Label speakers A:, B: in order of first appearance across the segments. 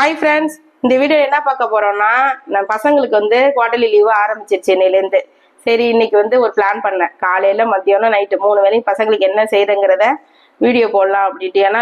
A: hi friends இந்த video என்ன பார்க்க போறோம்னா நான் பசங்களுக்கு வந்து குவார்டர்லி லீவு ஆரம்பிச்சிருச்சு சென்னையிலேருந்து சரி இன்னைக்கு வந்து ஒரு பிளான் பண்ணேன் காலையில் மத்தியானம் நைட்டு மூணு வேலையும் பசங்களுக்கு என்ன செய்யறங்கிறத வீடியோ போடலாம் அப்படின்ட்டு ஏன்னா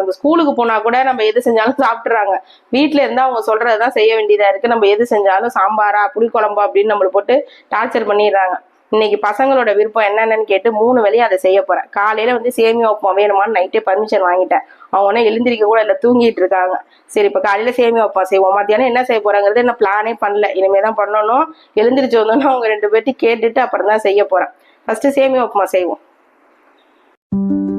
A: நம்ம ஸ்கூலுக்கு போனால் கூட நம்ம எது செஞ்சாலும் சாப்பிட்றாங்க வீட்டில் இருந்தால் அவங்க சொல்கிறது தான் செய்ய வேண்டியதாக இருக்குது நம்ம எது செஞ்சாலும் சாம்பாரா புளிக்குழம்பா அப்படின்னு நம்மளை போட்டு டார்ச்சர் பண்ணிடுறாங்க இன்னைக்கு பசங்களோட விருப்பம் என்னென்னு கேட்டு மூணு வேலையும் அதை செய்ய போகிறேன் காலையில் வந்து சேமியா உப்புமா வேணுமான்னு நைட்டே பர்மிஷன் வாங்கிட்டேன் அவங்க ஒன்றும் எழுந்திரிக்க கூட இல்லை தூங்கிட்டு இருக்காங்க சரி இப்போ காலையில் சேமியா உப்புமா செய்வோம் மத்தியானம் என்ன செய்ய போகிறாங்கிறது என்ன பிளானே பண்ணல இனிமே தான் பண்ணணும் எழுந்திரிச்சு வந்தோன்னு அவங்க ரெண்டு பேர்ட்டி கேட்டுட்டு அப்புறம் தான் செய்ய போகிறேன் ஃபர்ஸ்ட் சேமியா உப்புமா செய்வோம் thank you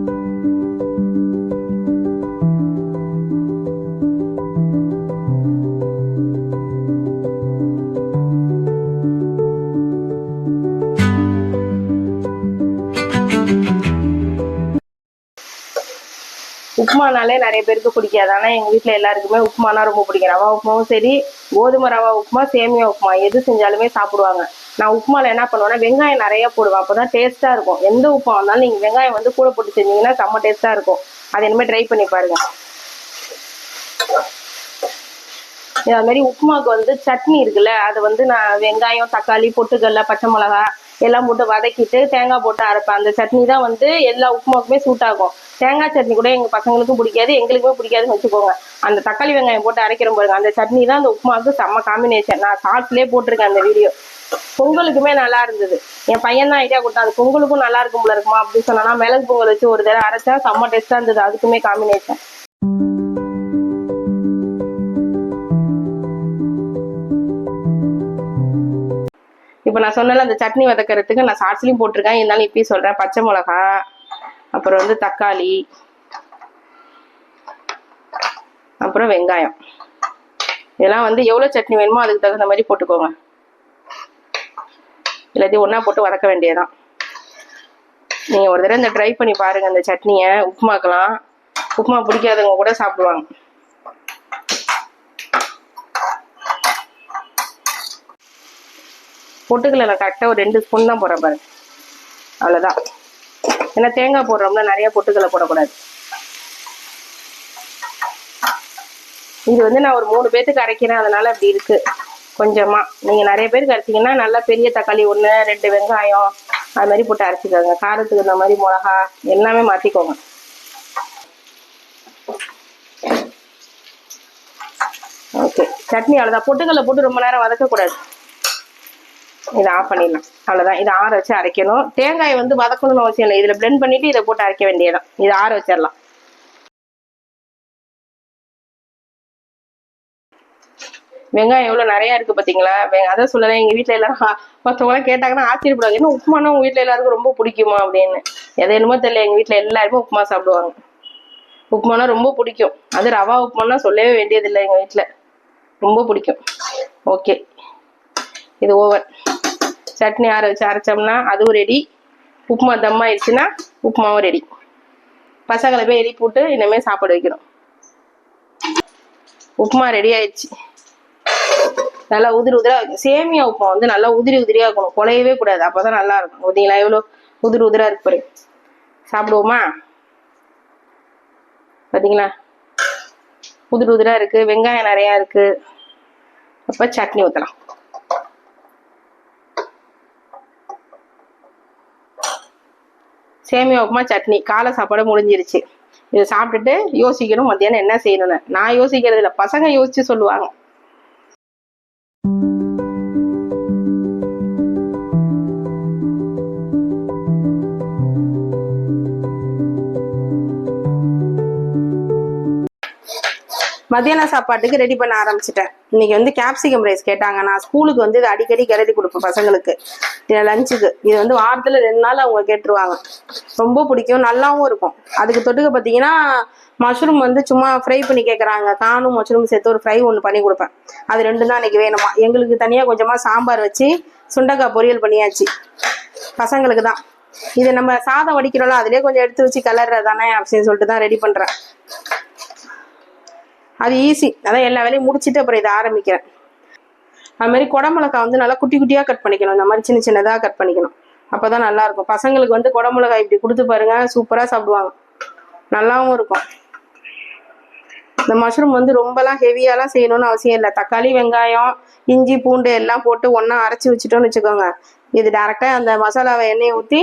A: உப்புமானாலே நிறைய பேருக்கு பிடிக்காது ஆனால் எங்கள் வீட்டில் எல்லாருக்குமே உப்புமானா ரொம்ப பிடிக்கும் ரவா உப்புமாவும் சரி கோதுமை ரவா உப்புமா சேமியா உப்புமா எது செஞ்சாலுமே சாப்பிடுவாங்க நான் உப்புமாவில் என்ன பண்ணுவேன்னா வெங்காயம் நிறைய போடுவேன் அப்போ தான் டேஸ்ட்டாக இருக்கும் எந்த உப்புமா இருந்தாலும் நீங்கள் வெங்காயம் வந்து கூட போட்டு செஞ்சீங்கன்னா செம்ம டேஸ்ட்டாக இருக்கும் அது இனிமேல் ட்ரை பண்ணி பாருங்கள் அது மாதிரி உப்புமாவுக்கு வந்து சட்னி இருக்குல்ல அது வந்து நான் வெங்காயம் தக்காளி பொட்டுக்கல்ல பச்சை மிளகாய் எல்லாம் போட்டு வதக்கிட்டு தேங்காய் போட்டு அரைப்பேன் அந்த சட்னி தான் வந்து எல்லா உப்புமாவுக்குமே சூட் ஆகும் தேங்காய் சட்னி கூட எங்கள் பசங்களுக்கும் பிடிக்காது எங்களுக்குமே பிடிக்காதுன்னு வச்சுக்கோங்க அந்த தக்காளி வெங்காயம் போட்டு அரைக்கிறோம் பாருங்க அந்த சட்னி தான் அந்த உப்புமாவுக்கு செம்ம காம்பினேஷன் நான் ஷார்ட்ஸ்லேயே போட்டிருக்கேன் அந்த வீடியோ பொங்கலுக்குமே நல்லா இருந்தது என் பையன் தான் ஐடியா கொடுத்தா அது பொங்கலுக்கும் நல்லா இருக்கும் போல இருக்குமா அப்படின்னு சொன்னா மிளகு பொங்கல் வச்சு ஒரு தடவை அரைச்சா செம்ம டேஸ்ட்டாக இருந்தது அதுக்குமே காம்பினேஷன் இப்போ நான் சொன்னல அந்த சட்னி வதக்கிறதுக்கு நான் சாட்ஸ்லயும் போட்டிருக்கேன் இருந்தாலும் இப்பயும் சொல்கிறேன் பச்சை மிளகா அப்புறம் வந்து தக்காளி அப்புறம் வெங்காயம் இதெல்லாம் வந்து எவ்வளோ சட்னி வேணுமோ அதுக்கு தகுந்த மாதிரி போட்டுக்கோங்க எல்லாத்தையும் ஒன்றா போட்டு வதக்க வேண்டியதுதான் நீங்கள் ஒரு தடவை இந்த ட்ரை பண்ணி பாருங்கள் அந்த சட்னியை உப்புமாக்கலாம் உப்புமா பிடிக்காதவங்க கூட சாப்பிடுவாங்க பொட்டுக்கல்ல நான் கரெக்டாக ஒரு ரெண்டு ஸ்பூன் தான் போடுறேன் பாருங்க அவ்வளோதான் ஏன்னா தேங்காய் போடுறோம்னா நிறையா பொட்டுக்களை போடக்கூடாது இது வந்து நான் ஒரு மூணு பேர்த்துக்கு அரைக்கிறேன் அதனால் அப்படி இருக்குது கொஞ்சமாக நீங்கள் நிறைய பேருக்கு அரைச்சிங்கன்னா நல்லா பெரிய தக்காளி ஒன்று ரெண்டு வெங்காயம் அது மாதிரி போட்டு அரைச்சிக்கோங்க காரத்துக்கு இந்த மாதிரி மிளகா எல்லாமே மாற்றிக்கோங்க ஓகே சட்னி அவ்வளோதான் பொட்டுக்கல்ல போட்டு ரொம்ப நேரம் வதக்கக்கூடாது இதை ஆஃப் பண்ணிடலாம் அவ்வளோதான் இதை ஆற வச்சு அரைக்கணும் தேங்காய் வந்து வதக்கணும்னு அவசியம் இல்லை இதில் பிளெண்ட் பண்ணிவிட்டு இதை போட்டு அரைக்க வேண்டியதான் இதை ஆற வச்சிடலாம் வெங்காயம் எவ்வளோ நிறையா இருக்குது பார்த்தீங்களா அதான் சொல்லலை எங்கள் வீட்டில் எல்லாரும் மற்றவங்களாம் கேட்டாங்கன்னா ஆச்சரியப்படுவாங்க ஏன்னா உப்புமானா உங்கள் வீட்டில் எல்லாருக்கும் ரொம்ப பிடிக்குமா அப்படின்னு எதை என்னமோ தெரியல எங்கள் வீட்டில் எல்லாருமே உப்புமா சாப்பிடுவாங்க உப்புமானா ரொம்ப பிடிக்கும் அது ரவா உப்புமானா சொல்லவே வேண்டியதில்லை எங்கள் வீட்டில் ரொம்ப பிடிக்கும் ஓகே இது ஓவர் சட்னி ஆற வச்சு அரைச்சோம்னா அதுவும் ரெடி உப்புமா தம் ஆயிடுச்சுன்னா உப்புமாவும் ரெடி பசங்களை போய் எழுதி போட்டு இனிமேல் சாப்பாடு வைக்கணும் உப்புமா ரெடி ஆயிடுச்சு நல்லா உதிரி உதிராக சேமியா உப்புமா வந்து நல்லா உதிரி உதிரியாக இருக்கணும் குலையவே கூடாது அப்போதான் நல்லா இருக்கும் ஓகேங்களா எவ்வளோ உதிரி உதிராக இருக்கு பாரு சாப்பிடுவோமா பார்த்தீங்களா உதிரி உதிராக இருக்குது வெங்காயம் நிறையா இருக்குது அப்போ சட்னி ஊற்றலாம் சேமியா உப்புமா சட்னி காலை சாப்பாடு முடிஞ்சிருச்சு இதை சாப்பிட்டுட்டு யோசிக்கணும் மத்தியானம் என்ன செய்யணும்னு நான் யோசிக்கிறது இல்லை பசங்க யோசிச்சு சொல்லுவாங்க மத்தியான சாப்பாட்டுக்கு ரெடி பண்ண ஆரம்பிச்சிட்டேன் இன்னைக்கு வந்து கேப்சிகம் ரைஸ் கேட்டாங்க நான் ஸ்கூலுக்கு வந்து இதை அடிக்கடி கரடி கொடுப்பேன் பசங்களுக்கு லஞ்சுக்கு இது வந்து வாரத்தில் ரெண்டு நாள் அவங்க கேட்டுருவாங்க ரொம்ப பிடிக்கும் நல்லாவும் இருக்கும் அதுக்கு தொட்டுக்க பார்த்தீங்கன்னா மஷ்ரூம் வந்து சும்மா ஃப்ரை பண்ணி கேட்குறாங்க காணும் மஷ்ரூம் சேர்த்து ஒரு ஃப்ரை ஒன்று பண்ணி கொடுப்பேன் அது ரெண்டு தான் இன்னைக்கு வேணுமா எங்களுக்கு தனியாக கொஞ்சமாக சாம்பார் வச்சு சுண்டக்காய் பொரியல் பண்ணியாச்சு பசங்களுக்கு தான் இது நம்ம சாதம் வடிக்கிறோம்ல அதுலேயே கொஞ்சம் எடுத்து வச்சு கலர்றதானே தானே அப்படின்னு சொல்லிட்டு தான் ரெடி பண்ணுறேன் அது ஈஸி அதான் எல்லா வேலையும் முடிச்சுட்டு அப்புறம் இதை ஆரம்பிக்கிறேன் அது மாதிரி குடமிளகா வந்து நல்லா குட்டி குட்டியாக கட் பண்ணிக்கணும் இந்த மாதிரி சின்ன சின்னதாக கட் பண்ணிக்கணும் அப்போ தான் நல்லாயிருக்கும் பசங்களுக்கு வந்து குடமிளகாய் இப்படி கொடுத்து பாருங்க சூப்பராக சாப்பிடுவாங்க நல்லாவும் இருக்கும் இந்த மஷ்ரூம் வந்து ரொம்பலாம் ஹெவியாலாம் செய்யணும்னு அவசியம் இல்லை தக்காளி வெங்காயம் இஞ்சி பூண்டு எல்லாம் போட்டு ஒன்றா அரைச்சி வச்சுட்டோம்னு வச்சுக்கோங்க இது டேரெக்டாக அந்த மசாலாவை எண்ணெயை ஊற்றி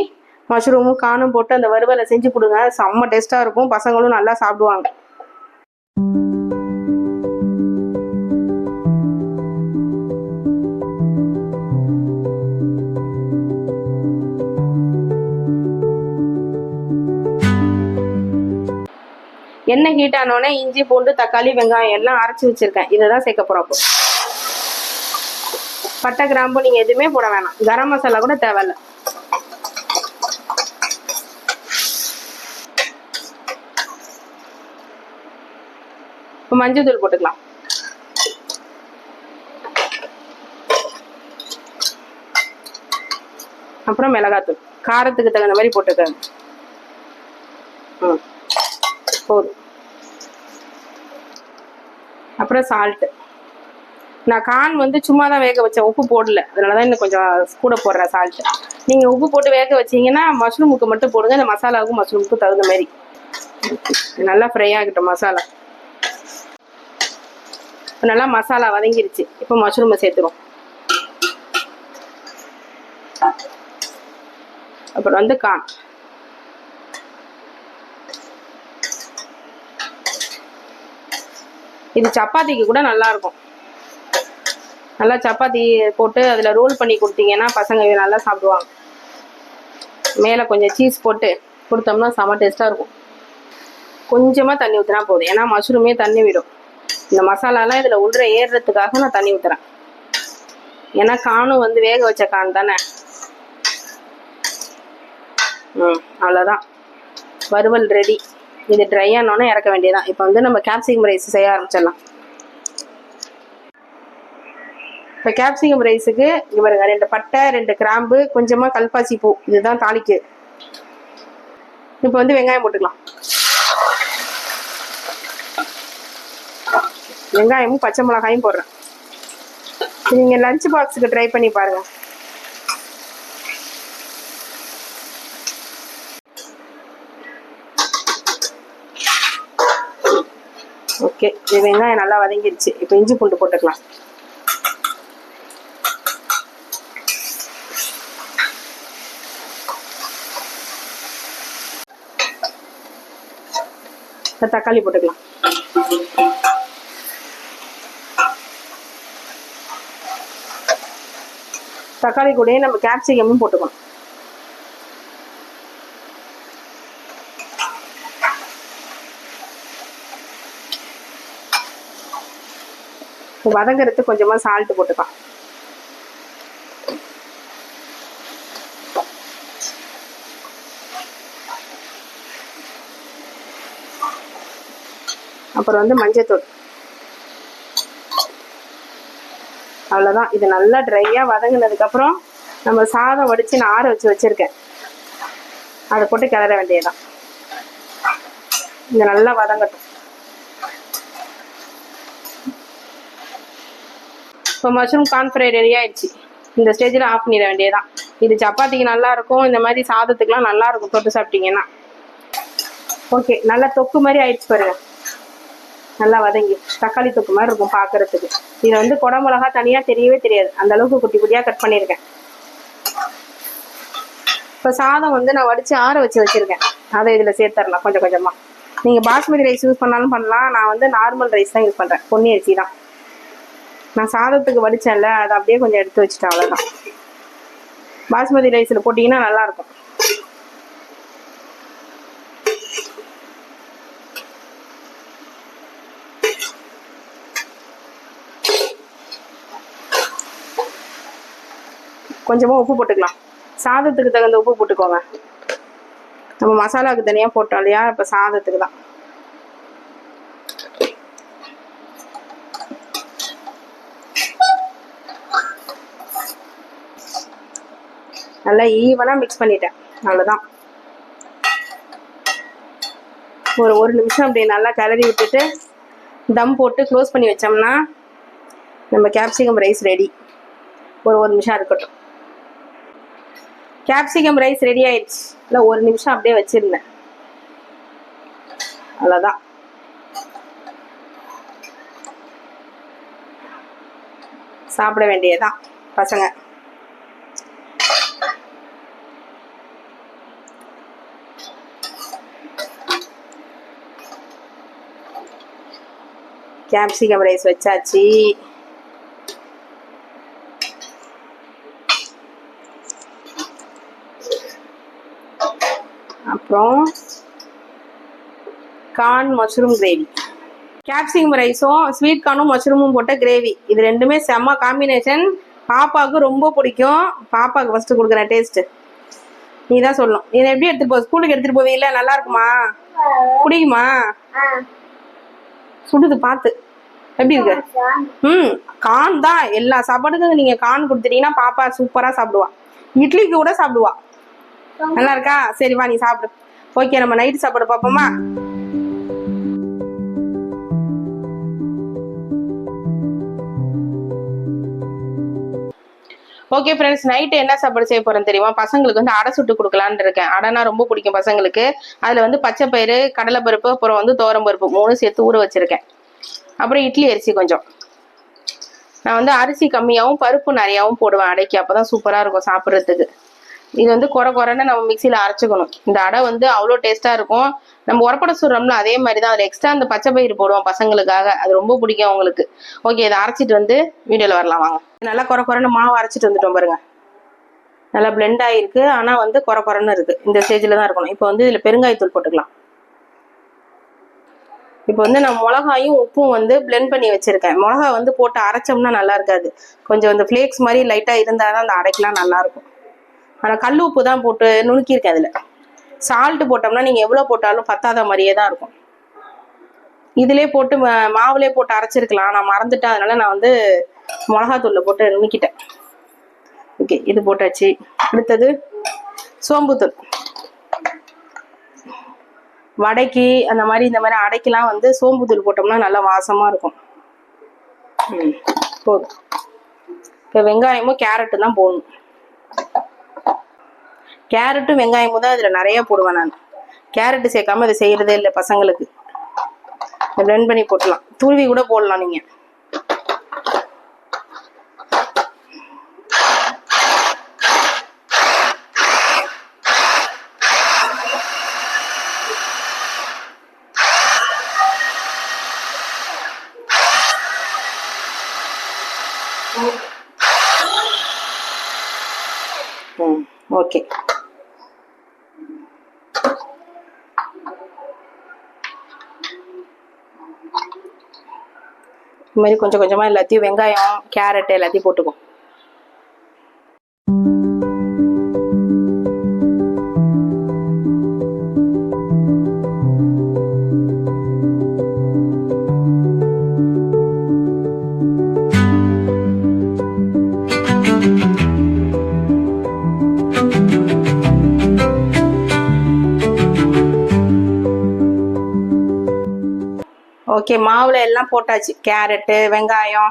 A: மஷ்ரூமும் காணும் போட்டு அந்த வறுவலை செஞ்சு கொடுங்க செம்ம டேஸ்ட்டாக இருக்கும் பசங்களும் நல்லா சாப்பிடுவாங்க எண்ணெய் ஹீட் ஆனோடனே இஞ்சி பூண்டு தக்காளி வெங்காயம் எல்லாம் அரைச்சி வச்சிருக்கேன் இதை தான் சேர்க்க போகிறோம் பட்டை கிராம்பு நீங்கள் எதுவுமே போட வேணாம் கரம் மசாலா கூட தேவையில்லை இப்போ மஞ்சள் தூள் போட்டுக்கலாம் அப்புறம் மிளகாத்தூள் காரத்துக்கு தகுந்த மாதிரி போட்டுக்கோங்க ம் அப்புறம் சால்ட்டு நான் கான் வந்து சும்மா தான் வேக வச்சேன் உப்பு போடல அதனால தான் இன்னும் கொஞ்சம் கூட போடுறேன் சால்ட்டு நீங்கள் உப்பு போட்டு வேக வச்சிங்கன்னா மஷ்ரூமுக்கு மட்டும் போடுங்க இந்த மசாலாவுக்கும் மஷ்ரூமுக்கும் தகுந்த மாதிரி நல்லா ஃப்ரை ஆகிட்டோம் மசாலா நல்லா மசாலா வதங்கிருச்சு இப்போ மஷ்ரூமை சேர்த்துருவோம் அப்புறம் வந்து கான் இது சப்பாத்திக்கு கூட நல்லாயிருக்கும் நல்லா சப்பாத்தி போட்டு அதில் ரோல் பண்ணி கொடுத்தீங்கன்னா பசங்க இது நல்லா சாப்பிடுவாங்க மேலே கொஞ்சம் சீஸ் போட்டு கொடுத்தோம்னா செம டேஸ்ட்டாக இருக்கும் கொஞ்சமாக தண்ணி ஊற்றினா போதும் ஏன்னா மஷ்ரூமே தண்ணி விடும் இந்த மசாலாலாம் இதில் உள்ள ஏறுறதுக்காக நான் தண்ணி ஊற்றுறேன் ஏன்னா காணும் வந்து வேக வச்ச கான் தானே ம் அவ்வளோதான் வறுவல் ரெடி இது ட்ரை ஆனோன்னே இறக்க வேண்டியதான் இப்போ வந்து நம்ம கேப்சிகம் ரைஸ் செய்ய ஆரம்பிச்சிடலாம் இப்போ கேப்சிகம் ரைஸுக்கு இவருங்க ரெண்டு பட்டை ரெண்டு கிராம்பு கொஞ்சமாக கல்பாசி பூ இதுதான் தாளிக்கு இப்போ வந்து வெங்காயம் போட்டுக்கலாம் வெங்காயமும் பச்சை மிளகாயும் போடுறேன் நீங்கள் லஞ்ச் பாக்ஸுக்கு ட்ரை பண்ணி பாருங்கள் ஓகே இது வெங்காயம் நல்லா வதங்கிருச்சு இப்போ இஞ்சி பூண்டு போட்டுக்கலாம் தக்காளி போட்டுக்கலாம் தக்காளி கூட நம்ம கேப்சிகமும் போட்டுக்கணும் வதங்கிறது கொஞ்சமா சால்ட் போட்டுக்கலாம் அப்புறம் வந்து மஞ்சத்தூள் அவ்வளோதான் இது நல்லா ட்ரையாக வதங்கினதுக்கப்புறம் நம்ம சாதம் வடித்து நான் ஆற வச்சு வச்சுருக்கேன் அதை போட்டு கிளற வேண்டியதான் இது நல்லா வதங்கட்டும் இப்போ மஷ்ரூம் ஃப்ரை ரெடி ஆயிடுச்சு இந்த ஸ்டேஜில் ஆஃப் பண்ணிட வேண்டியதுதான் இது சப்பாத்திக்கு நல்லாயிருக்கும் இந்த மாதிரி சாதத்துக்குலாம் நல்லாயிருக்கும் தொட்டு சாப்பிட்டீங்கன்னா ஓகே நல்லா தொக்கு மாதிரி ஆயிடுச்சு பாருங்கள் நல்லா வதங்கி தக்காளி தொக்கு மாதிரி இருக்கும் பார்க்குறதுக்கு இதை வந்து குடமிளகா தனியாக தெரியவே தெரியாது அந்த அளவுக்கு குட்டி குட்டியாக கட் பண்ணியிருக்கேன் இப்போ சாதம் வந்து நான் வடித்து ஆற வச்சு வச்சுருக்கேன் அதை இதில் சேர்த்துடலாம் கொஞ்சம் கொஞ்சமாக நீங்கள் பாஸ்மதி ரைஸ் யூஸ் பண்ணாலும் பண்ணலாம் நான் வந்து நார்மல் ரைஸ் தான் யூஸ் பண்ணுறேன் பொன்னி அரிசி தான் நான் சாதத்துக்கு வடித்தேன்ல அதை அப்படியே கொஞ்சம் எடுத்து வச்சுட்டேன் அவ்வளோதான் பாஸ்மதி ரைஸில் போட்டிங்கன்னா நல்லாயிருக்கும் கொஞ்சமாக உப்பு போட்டுக்கலாம் சாதத்துக்கு தகுந்த உப்பு போட்டுக்கோங்க நம்ம மசாலாவுக்கு தனியாக போட்டோம் இல்லையா இப்போ சாதத்துக்கு தான் நல்லா ஈவனாக மிக்ஸ் பண்ணிட்டேன் அவ்வளோதான் ஒரு ஒரு நிமிஷம் அப்படி நல்லா கிளறி விட்டுட்டு தம் போட்டு க்ளோஸ் பண்ணி வச்சோம்னா நம்ம கேப்சிகம் ரைஸ் ரெடி ஒரு ஒரு நிமிஷம் இருக்கட்டும் கேப்சிகம் ரைஸ் ரெடி ஆயிடுச்சு இல்லை ஒரு நிமிஷம் அப்படியே வச்சுருந்தேன் அவ்வளோதான் சாப்பிட வேண்டியதுதான் பசங்க கேப்சிகம் ரைஸ் வச்சாச்சு அப்புறம் கார்ன் மஷ்ரூம் கிரேவி கேப்சிகம் ரைஸும் ஸ்வீட் கார்னும் மஷ்ரூமும் போட்ட கிரேவி இது ரெண்டுமே செம்ம காம்பினேஷன் பாப்பாவுக்கு ரொம்ப பிடிக்கும் பாப்பாவுக்கு ஃபஸ்ட்டு கொடுக்குறேன் டேஸ்ட்டு நீ தான் சொல்லணும் இதை எப்படி எடுத்துட்டு போ ஸ்கூலுக்கு எடுத்துட்டு போவீங்களா நல்லா இருக்குமா பிடிக்குமா சுடுது பார்த்து எப்படி இருக்கு ம் கான் தான் எல்லா சாப்பாடுக்கும் நீங்க கான் கொடுத்துட்டீங்கன்னா பாப்பா சூப்பரா சாப்பிடுவா இட்லிக்கு கூட சாப்பிடுவா நல்லா இருக்கா சரி வா நீ சாப்பிடு ஓகே நம்ம நைட்டு சாப்பாடு பார்ப்போமா ஓகே ஃப்ரெண்ட்ஸ் நைட்டு என்ன சாப்பாடு செய்ய போகிறேன் தெரியுமா பசங்களுக்கு வந்து அடை சுட்டு கொடுக்கலான்னு இருக்கேன் அடைனா ரொம்ப பிடிக்கும் பசங்களுக்கு அதில் வந்து பச்சை பயிறு கடலை பருப்பு அப்புறம் வந்து பருப்பு மூணு சேர்த்து ஊற வச்சிருக்கேன் அப்புறம் இட்லி அரிசி கொஞ்சம் நான் வந்து அரிசி கம்மியாகவும் பருப்பு நிறையாவும் போடுவேன் அடைக்கு அப்போ தான் சூப்பராக இருக்கும் சாப்பிட்றதுக்கு இது வந்து குறை குறைன்னு நம்ம மிக்சியில் அரைச்சிக்கணும் இந்த அடை வந்து அவ்வளோ டேஸ்ட்டாக இருக்கும் நம்ம உரப்பட சுடுறோம்ல அதே மாதிரி தான் அதில் எக்ஸ்ட்ரா அந்த பச்சை பயிர் போடுவோம் பசங்களுக்காக அது ரொம்ப பிடிக்கும் அவங்களுக்கு ஓகே இதை அரைச்சிட்டு வந்து வீடியோவில் வரலாம் வாங்க நல்லா குறை குறைன்னு மாவு அரைச்சிட்டு வந்துட்டோம் பாருங்கள் நல்லா பிளெண்ட் ஆகிருக்கு ஆனால் வந்து குறை குறைன்னு இருக்குது இந்த ஸ்டேஜில் தான் இருக்கணும் இப்போ வந்து இதில் பெருங்காயத்தூள் போட்டுக்கலாம் இப்போ வந்து நான் மிளகாயும் உப்பும் வந்து பிளெண்ட் பண்ணி வச்சுருக்கேன் மிளகா வந்து போட்டு அரைச்சோம்னா நல்லா இருக்காது கொஞ்சம் இந்த ஃப்ளேக்ஸ் மாதிரி லைட்டாக இருந்தால் தான் அந்த அடைக்கலாம் நல்லாயிருக்கும் ஆனால் கல் உப்பு தான் போட்டு நுணுக்கியிருக்கேன் அதில் சால்ட்டு போட்டோம்னா நீங்கள் எவ்வளோ போட்டாலும் பத்தாத மாதிரியே தான் இருக்கும் இதிலே போட்டு மாவுலே போட்டு அரைச்சிருக்கலாம் நான் மறந்துட்டேன் அதனால நான் வந்து மிளகாத்தூளில் போட்டு நுணுக்கிட்டேன் ஓகே இது போட்டாச்சு அடுத்தது சோம்புத்தூள் வடைக்கு அந்த மாதிரி இந்த மாதிரி அடைக்கெலாம் வந்து சோம்பு தூள் போட்டோம்னா நல்லா வாசமாக இருக்கும் போதும் இப்போ வெங்காயமும் கேரட்டு தான் போடணும் கேரட்டும் வெங்காயமும் தான் இதில் நிறைய போடுவேன் நான் கேரட்டு சேர்க்காம இதை செய்கிறதே இல்லை பசங்களுக்கு பிளெண்ட் பண்ணி போட்டலாம் தூவி கூட போடலாம் நீங்கள் ஓகே இது மாதிரி கொஞ்சம் கொஞ்சமாக எல்லாத்தையும் வெங்காயம் கேரட் எல்லாத்தையும் போட்டுக்கும் ஓகே மாவில் எல்லாம் போட்டாச்சு கேரட்டு வெங்காயம்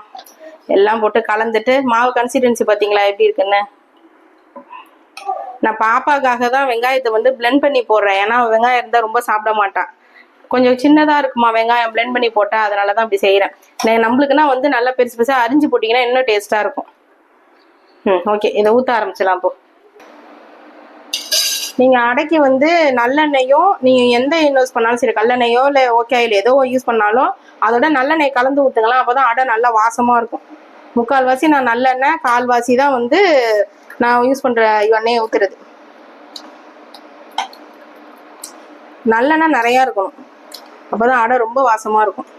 A: எல்லாம் போட்டு கலந்துட்டு மாவு கன்சிஸ்டன்சி பார்த்தீங்களா எப்படி இருக்குன்னு நான் பாப்பாக்காக தான் வெங்காயத்தை வந்து பிளெண்ட் பண்ணி போடுறேன் ஏன்னா வெங்காயம் இருந்தால் ரொம்ப சாப்பிட மாட்டான் கொஞ்சம் சின்னதாக இருக்குமா வெங்காயம் பிளெண்ட் பண்ணி போட்டால் அதனால தான் அப்படி செய்கிறேன் நம்மளுக்குன்னா வந்து நல்லா பெருசு பெருசாக அரிஞ்சு போட்டிங்கன்னா இன்னும் டேஸ்ட்டாக இருக்கும் ம் ஓகே இதை ஊற்ற ஆரம்பிச்சலாம் அப்போது நீங்கள் அடைக்கு வந்து நல்லெண்ணெயும் நீங்கள் எந்த எண்ணெய் யூஸ் பண்ணாலும் சரி கல்லெண்ணெயோ இல்லை ஓகே ஆயில் ஏதோ யூஸ் பண்ணாலும் அதோட நல்லெண்ணெய் கலந்து ஊற்றுக்கலாம் அப்போ தான் அடை நல்லா வாசமாக இருக்கும் முக்கால்வாசி நான் நல்லெண்ணெய் கால்வாசி தான் வந்து நான் யூஸ் பண்ணுற எண்ணெயை ஊற்றுறது நல்லெண்ணெய் நிறையா இருக்கணும் அப்போ தான் அடை ரொம்ப வாசமாக இருக்கும்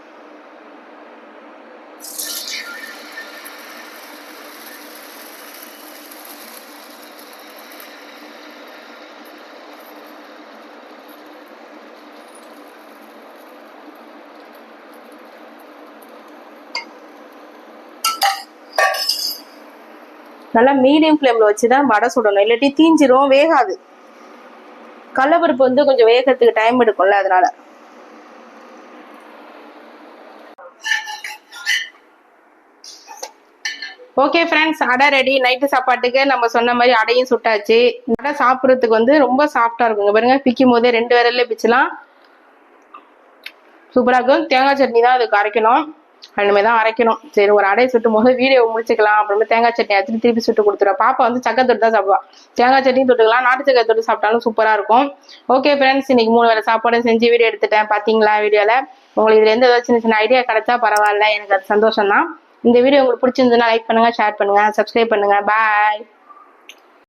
A: நல்லா மீடியம் ஃப்ளேமில் வச்சு தான் வடை சுடணும் இல்லாட்டி தீஞ்சிரும் வேகாது கடலப்பருப்பு வந்து கொஞ்சம் வேகத்துக்கு டைம் எடுக்கும்ல அதனால ஓகே ஃப்ரெண்ட்ஸ் அடை ரெடி நைட்டு சாப்பாட்டுக்கு நம்ம சொன்ன மாதிரி அடையும் சுட்டாச்சு அடை சாப்பிட்றதுக்கு வந்து ரொம்ப சாஃப்டாக இருக்குங்க பாருங்க பிக்கும் போதே ரெண்டு விரல்ல பிச்சுலாம் சூப்பராக இருக்கும் தேங்காய் சட்னி தான் அது கரைக்கணும் ரெண்டுமே தான் அரைக்கணும் சரி ஒரு அடையை சுட்டும் போது வீடியோ முடிச்சுக்கலாம் அப்புறமே தேங்காய் சட்னி அச்சு திருப்பி சுட்டு கொடுத்துருவேன் பாப்பா வந்து சக்கை தொட்டு தான் சாப்பிடுவா தேங்காய் சட்னி தொட்டுக்கலாம் நாட்டு சக்கை தொட்டு சாப்பிட்டாலும் சூப்பராக இருக்கும் ஓகே ஃப்ரெண்ட்ஸ் இன்னைக்கு மூணு வேலை சாப்பாடு செஞ்சு வீடியோ எடுத்துட்டேன் பார்த்தீங்களா வீடியோவில் உங்களுக்கு இதுல ஏதாவது சின்ன சின்ன ஐடியா கிடைச்சா பரவாயில்ல எனக்கு அது சந்தோஷம் தான் இந்த வீடியோ உங்களுக்கு பிடிச்சிருந்ததுன்னா லைக் பண்ணுங்க ஷேர் பண்ணுங்க சப்ஸ்கிரைப் பண்ணுங்க பாய்